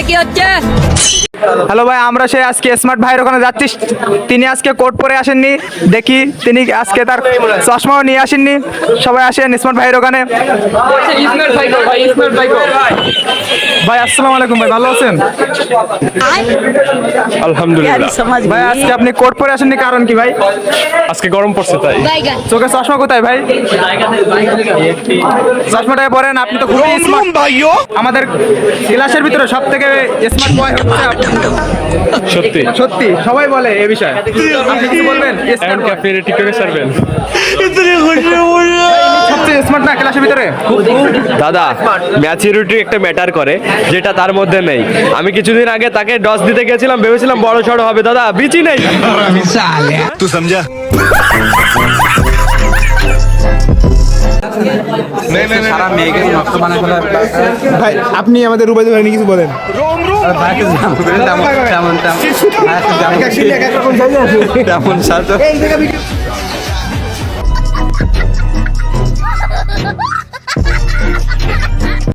এখানে কি হচ্ছে? হ্যালো ভাই আমরা সেই আজকে স্মার্ট ভাইয়ের ওখানে যাচ্ছি। তিনি আজকে কোট পরে আসেননি। দেখি তিনি আজকে তার চশমাও নিয়ে আসেননি। সবাই আসেন স্মার্ট ভাইয়ের ওখানে। ভাই আসসালামু আলাইকুম ভাই ভালো আছেন? আলহামদুলিল্লাহ। ভাই আজকে আপনি কোট পরে আসেননি কারণ কি ভাই? আজকে গরম পড়ছে তাই। চোখে চশমা কোথায় ভাই? চশমাটা পরেন আপনি তো খুবই স্মার্ট আমাদের ক্লাসের ভিতরে সব থেকে স্মার্ট বয় হচ্ছে সত্যি। সত্যি সবাই বলে এ বিষয়ে। আপনি কিছু বলবেন? এখন Smart কি boy। আপনি এটা টিকটকে ছাড়বেন সবচেয়ে স্মার্ট ভিতরে? দাদা ম্যাচিউরিটি একটা ম্যাটার করে যেটা তার মধ্যে নেই। আমি কিছুদিন আগে তাকে ডস দিতে গেছিলাম ভেবেছিলাম বড় সড় হবে। দাদা বিচি নেই। তুই সমঝা আপনি আমাদের ভাই কিছু বলেন। তেমন তেমন তেমন